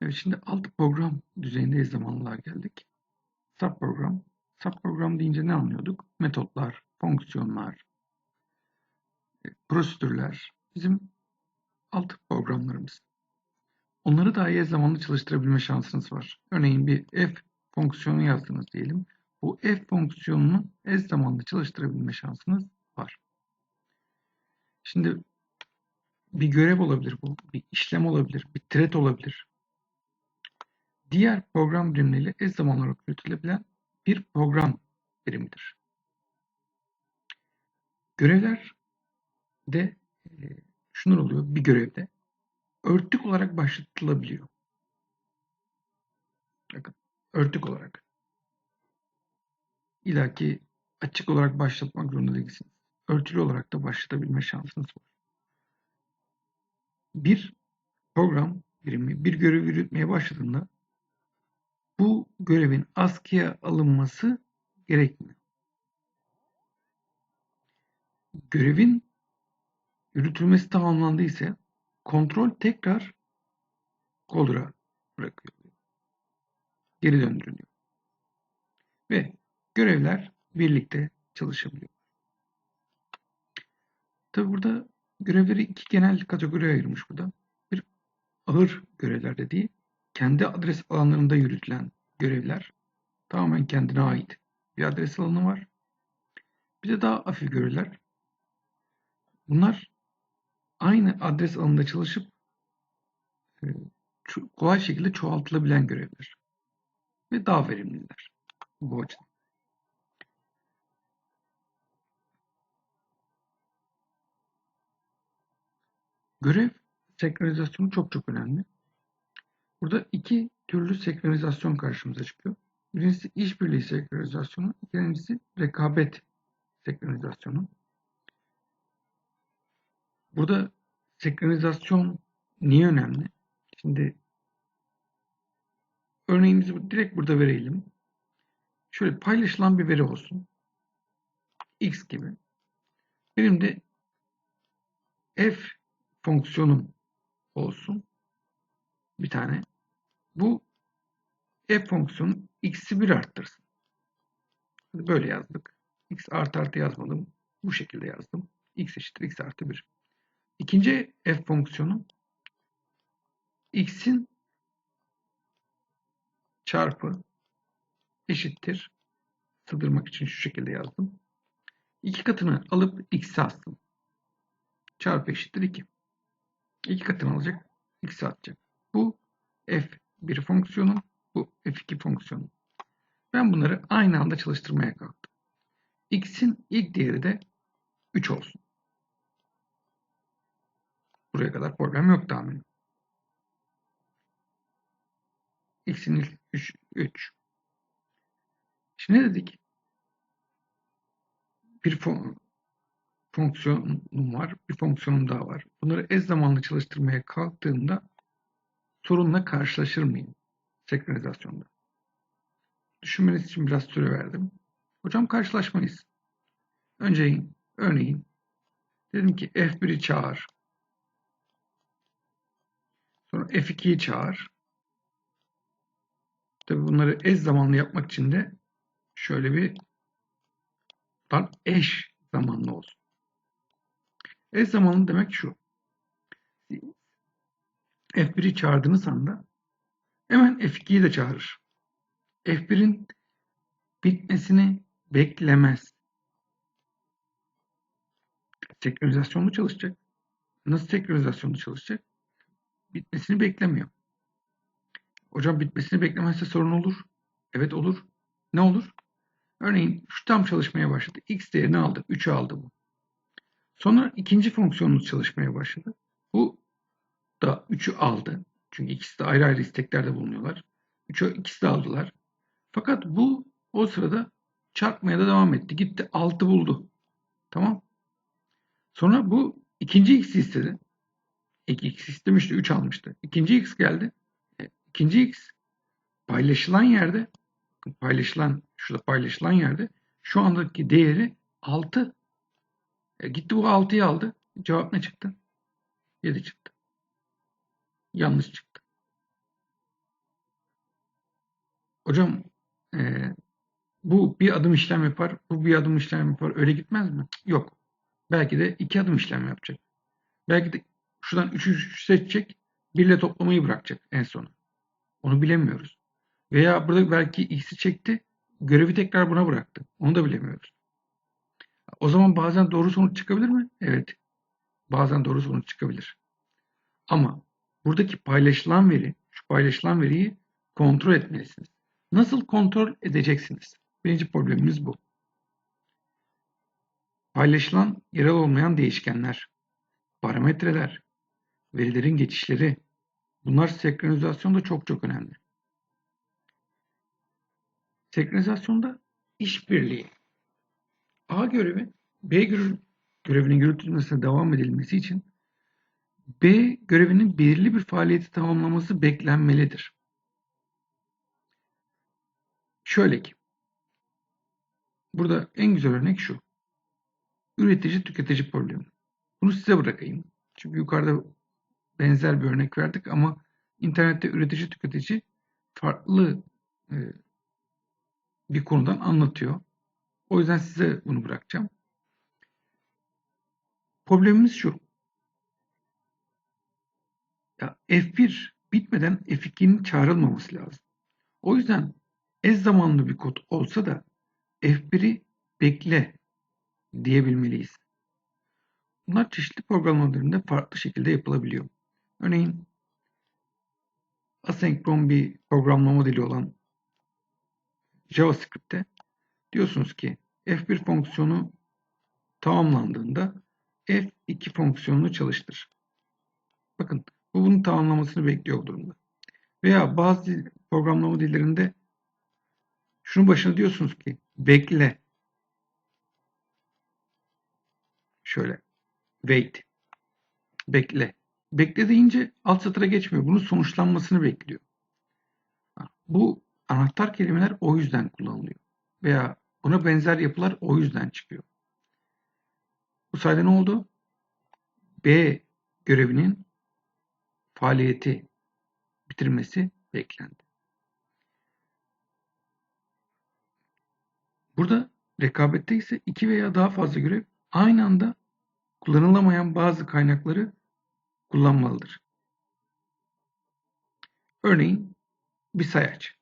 Evet şimdi alt program düzeyinde zamanlığa geldik. Subprogram. Subprogram deyince ne anlıyorduk? Metotlar, fonksiyonlar, e, prosedürler bizim alt programlarımız. Onları da eş zamanlı çalıştırabilme şansınız var. Örneğin bir f fonksiyonu yazdınız diyelim. Bu f fonksiyonunu eş zamanlı çalıştırabilme şansınız var. Şimdi bir görev olabilir bu, bir işlem olabilir, bir thread olabilir. Diğer program birimleriyle eş zamanlı olarak yürütülebilen bir program birimidir. Görevler de e, şunlar oluyor bir görevde örtük olarak başlatılabiliyor. Bakın örtük olarak. İlla ki açık olarak başlatmak zorunda değilsiniz. Örtülü olarak da başlatabilme şansınız var. Bir program birimi bir görev yürütmeye başladığında bu görevin askıya alınması gerekmiyor. Görevin yürütülmesi tamamlandıysa kontrol tekrar Coldra bırakılıyor. Geri döndürülüyor. Ve görevler birlikte çalışabiliyor. Tabi burada görevleri iki genel kategoriye ayırmış burada. Bir ağır görevler dediği kendi adres alanlarında yürütülen görevler tamamen kendine ait bir adres alanı var. Bir de daha hafif görevler. Bunlar aynı adres alanında çalışıp e, kolay şekilde çoğaltılabilen görevler. Ve daha verimliler bu açıdan. Görev senkronizasyonu çok çok önemli. Burada iki türlü senkronizasyon karşımıza çıkıyor. Birincisi işbirliği senkronizasyonu, ikincisi rekabet senkronizasyonu. Burada senkronizasyon niye önemli? Şimdi örneğimizi direkt burada verelim. Şöyle paylaşılan bir veri olsun. X gibi. Benim de f fonksiyonum olsun. Bir tane. Bu f fonksiyonu x'i 1 arttırsın. Böyle yazdık. x artı artı yazmadım. Bu şekilde yazdım. x eşittir x artı 1. İkinci f fonksiyonu x'in çarpı eşittir sığdırmak için şu şekilde yazdım. İki katını alıp x'e astım. Çarpı eşittir 2. İki katını alacak, x'e atacak. Bu f1 fonksiyonu, bu f2 fonksiyonu. Ben bunları aynı anda çalıştırmaya kalktım. x'in ilk değeri de 3 olsun. Buraya kadar problem yok tahminim. x'in ilk 3, 3. Şimdi ne dedik? Bir fon, fonksiyonum var, bir fonksiyonum daha var. Bunları eş zamanlı çalıştırmaya kalktığımda sorunla karşılaşır mıyım senkronizasyonda? Düşünmeniz için biraz süre verdim. Hocam karşılaşmayız. Önce örneğin dedim ki F1'i çağır. Sonra F2'yi çağır. Tabi bunları eş zamanlı yapmak için de şöyle bir eş zamanlı olsun. Eş zamanlı demek şu. F1'i çağırdığınız anda hemen F2'yi de çağırır. F1'in bitmesini beklemez. Senkronizasyonlu çalışacak. Nasıl senkronizasyonlu çalışacak? Bitmesini beklemiyor. Hocam bitmesini beklemezse sorun olur. Evet olur. Ne olur? Örneğin şu tam çalışmaya başladı. X değerini aldı. 3'ü aldı bu. Sonra ikinci fonksiyonumuz çalışmaya başladı. Da 3'ü aldı. Çünkü ikisi de ayrı ayrı isteklerde bulunuyorlar. 3'ü ikisi de aldılar. Fakat bu o sırada çarpmaya da devam etti. Gitti 6 buldu. Tamam. Sonra bu ikinci x istedi. İlk x istemişti 3 almıştı. İkinci x geldi. E, ikinci x paylaşılan yerde paylaşılan şurada paylaşılan yerde şu andaki değeri 6. E, gitti bu 6'yı aldı. Cevap ne çıktı? 7 çıktı. Yanlış çıktı. Hocam eee, bu bir adım işlem yapar, bu bir adım işlem yapar. Öyle gitmez mi? Yok. Belki de iki adım işlem yapacak. Belki de şuradan üçü seçecek, birle toplamayı bırakacak en sonu. Onu bilemiyoruz. Veya burada belki x'i çekti, görevi tekrar buna bıraktı. Onu da bilemiyoruz. O zaman bazen doğru sonuç çıkabilir mi? Evet. Bazen doğru sonuç çıkabilir. Ama buradaki paylaşılan veri, şu paylaşılan veriyi kontrol etmelisiniz. Nasıl kontrol edeceksiniz? Birinci problemimiz bu. Paylaşılan yerel olmayan değişkenler, parametreler, verilerin geçişleri, bunlar senkronizasyonda çok çok önemli. Senkronizasyonda işbirliği. A görevi B görevi, görevinin yürütülmesine devam edilmesi için B görevinin belirli bir faaliyeti tamamlaması beklenmelidir. Şöyle ki, burada en güzel örnek şu. Üretici tüketici problemi. Bunu size bırakayım. Çünkü yukarıda benzer bir örnek verdik ama internette üretici tüketici farklı e, bir konudan anlatıyor. O yüzden size bunu bırakacağım. Problemimiz şu. F1 bitmeden F2'nin çağrılmaması lazım. O yüzden ez zamanlı bir kod olsa da F1'i bekle diyebilmeliyiz. Bunlar çeşitli programlamalarında farklı şekilde yapılabiliyor. Örneğin asenkron bir programlama dili olan JavaScript'te diyorsunuz ki F1 fonksiyonu tamamlandığında F2 fonksiyonunu çalıştır. Bakın bu bunun tamamlamasını bekliyor durumda. Veya bazı programlama dillerinde şunun başına diyorsunuz ki bekle. Şöyle wait. Bekle. Bekle deyince alt satıra geçmiyor. Bunun sonuçlanmasını bekliyor. Bu anahtar kelimeler o yüzden kullanılıyor. Veya buna benzer yapılar o yüzden çıkıyor. Bu sayede ne oldu? B görevinin faaliyeti bitirmesi beklendi. Burada rekabette ise iki veya daha fazla görev aynı anda kullanılamayan bazı kaynakları kullanmalıdır. Örneğin bir sayaç.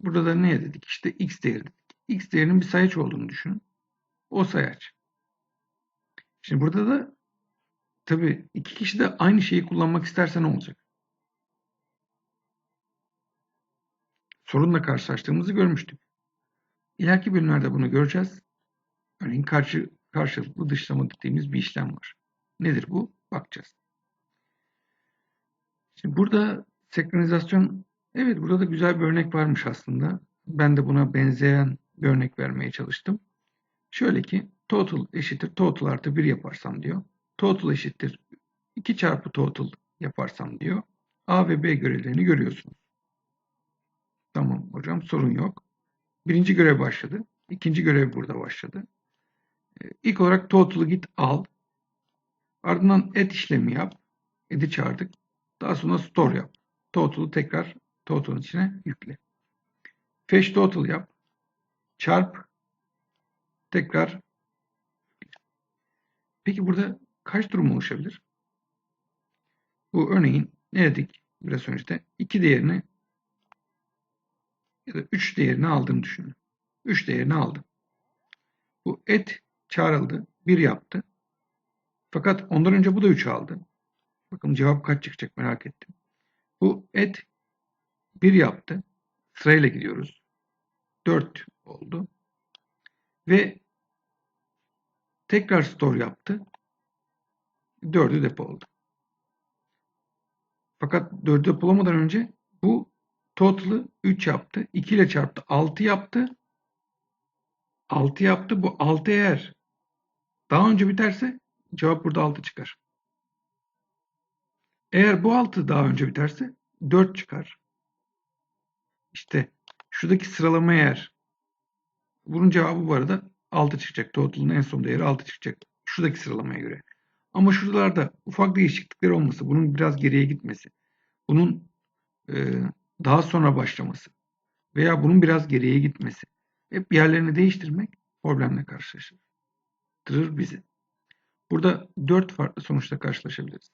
Burada da ne dedik? İşte x değeri dedik. x değerinin bir sayaç olduğunu düşünün. O sayaç. Şimdi burada da tabii iki kişi de aynı şeyi kullanmak isterse ne olacak? Sorunla karşılaştığımızı görmüştük. İleriki bölümlerde bunu göreceğiz. Örneğin karşı, karşılıklı dışlama dediğimiz bir işlem var. Nedir bu? Bakacağız. Şimdi burada senkronizasyon, evet burada da güzel bir örnek varmış aslında. Ben de buna benzeyen bir örnek vermeye çalıştım. Şöyle ki total eşittir total artı 1 yaparsam diyor. Total eşittir 2 çarpı total yaparsam diyor. A ve B görevlerini görüyorsunuz. Tamam hocam sorun yok. Birinci görev başladı. İkinci görev burada başladı. Ee, İlk olarak total'ı git al. Ardından add işlemi yap. Add'i çağırdık. Daha sonra store yap. Total'ı tekrar total'ın içine yükle. Fetch total yap. Çarp. Tekrar. Peki burada kaç durum oluşabilir? Bu örneğin ne dedik biraz önce? 2 değerini ya da 3 değerini aldığını düşünün. 3 değerini aldım. Bu et çağrıldı. 1 yaptı. Fakat ondan önce bu da 3 aldı. Bakın cevap kaç çıkacak merak ettim. Bu et 1 yaptı. Sırayla gidiyoruz. 4 oldu. Ve tekrar store yaptı. 4'ü depoladı. Fakat 4'ü depolamadan önce bu total'ı 3 yaptı. 2 ile çarptı. 6 yaptı. 6 yaptı. Bu 6 eğer daha önce biterse cevap burada 6 çıkar. Eğer bu 6 daha önce biterse 4 çıkar. İşte şuradaki sıralama eğer bunun cevabı bu arada 6 çıkacak. Total'ın en son değeri 6 çıkacak. Şuradaki sıralamaya göre. Ama şuralarda ufak değişiklikler olması, bunun biraz geriye gitmesi, bunun e, daha sonra başlaması veya bunun biraz geriye gitmesi, hep yerlerini değiştirmek problemle karşılaştırır bizi. Burada dört farklı sonuçla karşılaşabiliriz.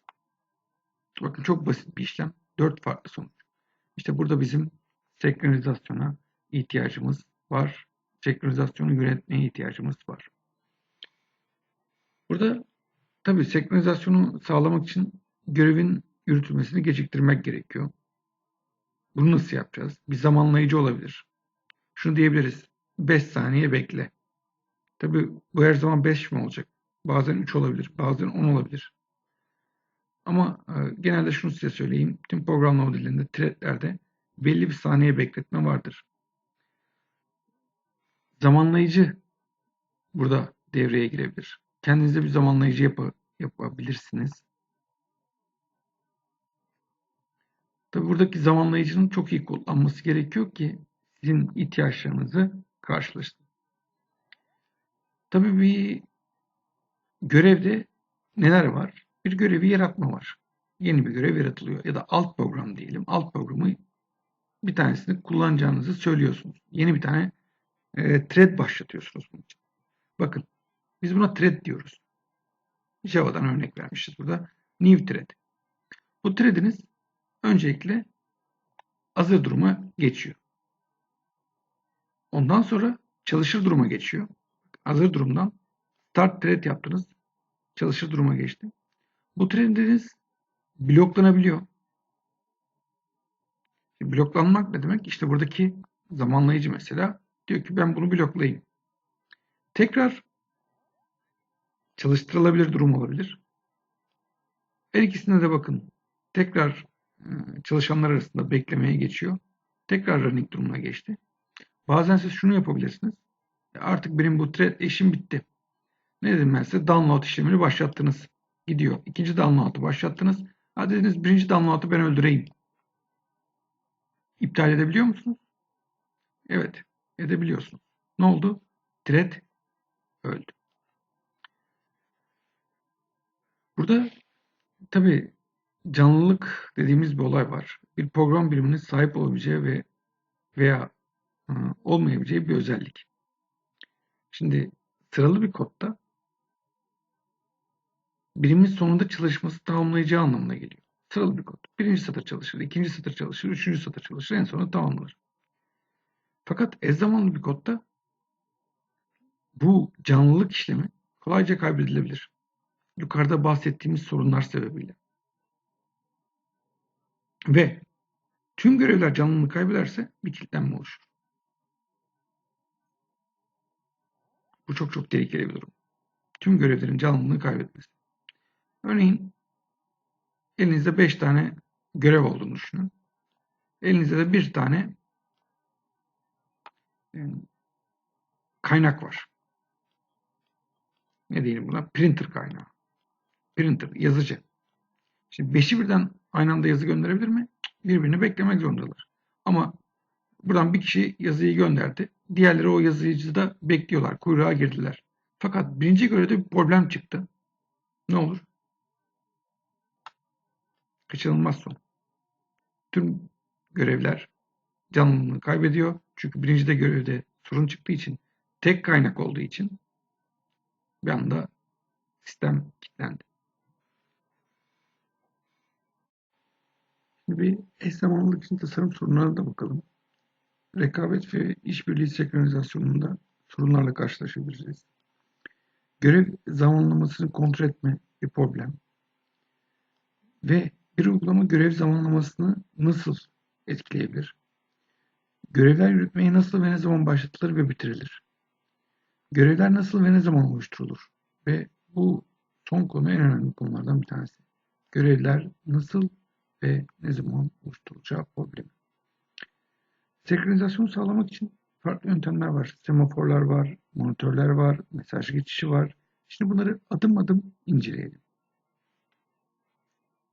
Bakın çok basit bir işlem. Dört farklı sonuç. İşte burada bizim senkronizasyona ihtiyacımız var. Senkronizasyonu yönetmeye ihtiyacımız var. Burada tabii senkronizasyonu sağlamak için görevin yürütülmesini geciktirmek gerekiyor. Bunu nasıl yapacağız? Bir zamanlayıcı olabilir. Şunu diyebiliriz. 5 saniye bekle. Tabii bu her zaman 5 mi olacak? Bazen 3 olabilir, bazen 10 olabilir. Ama e, genelde şunu size söyleyeyim. Tüm programlama dillerinde, threadlerde belli bir saniye bekletme vardır. Zamanlayıcı burada devreye girebilir. Kendinize bir zamanlayıcı yapı, yapabilirsiniz. Tabi buradaki zamanlayıcının çok iyi kullanması gerekiyor ki sizin ihtiyaçlarınızı karşılasın. Tabi bir görevde neler var? Bir görevi yaratma var. Yeni bir görev yaratılıyor ya da alt program diyelim. Alt programı bir tanesini kullanacağınızı söylüyorsunuz. Yeni bir tane e, thread başlatıyorsunuz bunun için. Bakın biz buna thread diyoruz. Java'dan örnek vermişiz burada. New thread. Bu thread'iniz öncelikle hazır duruma geçiyor. Ondan sonra çalışır duruma geçiyor. Hazır durumdan start thread yaptınız. Çalışır duruma geçti. Bu thread'iniz bloklanabiliyor. Bloklanmak ne demek? İşte buradaki zamanlayıcı mesela diyor ki ben bunu bloklayayım. Tekrar çalıştırılabilir durum olabilir. Her ikisine de bakın. Tekrar e, çalışanlar arasında beklemeye geçiyor. Tekrar running durumuna geçti. Bazen siz şunu yapabilirsiniz. Artık benim bu thread işim bitti. Ne dedim ben size? Download işlemini başlattınız. Gidiyor. İkinci download'u başlattınız. Ha dediniz birinci download'u ben öldüreyim. İptal edebiliyor musunuz? Evet. Edebiliyorsunuz. Ne oldu? Thread öldü. Burada tabii canlılık dediğimiz bir olay var. Bir program biriminin sahip olabileceği ve veya e, olmayabileceği bir özellik. Şimdi sıralı bir kodda birimin sonunda çalışması tamamlayacağı anlamına geliyor. Sıralı bir kod. Birinci satır çalışır, ikinci satır çalışır, üçüncü satır çalışır, en sonunda tamamlanır. Fakat ez zamanlı bir kodda bu canlılık işlemi kolayca kaybedilebilir. Yukarıda bahsettiğimiz sorunlar sebebiyle. Ve tüm görevler canlılığını kaybederse bir kilitlenme oluşur. Bu çok çok tehlikeli bir durum. Tüm görevlerin canlılığını kaybetmesi. Örneğin elinizde 5 tane görev olduğunu düşünün. Elinizde de bir tane kaynak var. Ne diyelim buna? Printer kaynağı. Printer, yazıcı. Şimdi beşi birden aynı anda yazı gönderebilir mi? Birbirini beklemek zorundalar. Ama buradan bir kişi yazıyı gönderdi. Diğerleri o yazıcıda bekliyorlar. Kuyruğa girdiler. Fakat birinci görevde bir problem çıktı. Ne olur? Kaçınılmaz son. Tüm görevler canlılığını kaybediyor. Çünkü birinci de görevde sorun çıktığı için tek kaynak olduğu için bir anda sistem kilitlendi. Şimdi bir eş zamanlılık için tasarım sorunlarına da bakalım. Rekabet ve işbirliği senkronizasyonunda sorunlarla karşılaşabiliriz. Görev zamanlamasını kontrol etme bir problem. Ve bir uygulama görev zamanlamasını nasıl etkileyebilir? Görevler yürütmeye nasıl ve ne zaman başlatılır ve bitirilir? Görevler nasıl ve ne zaman oluşturulur? Ve bu son konu en önemli konulardan bir tanesi. Görevler nasıl ve ne zaman oluşturulacağı problemi. Senkronizasyon sağlamak için farklı yöntemler var. Semaforlar var, monitörler var, mesaj geçişi var. Şimdi bunları adım adım inceleyelim.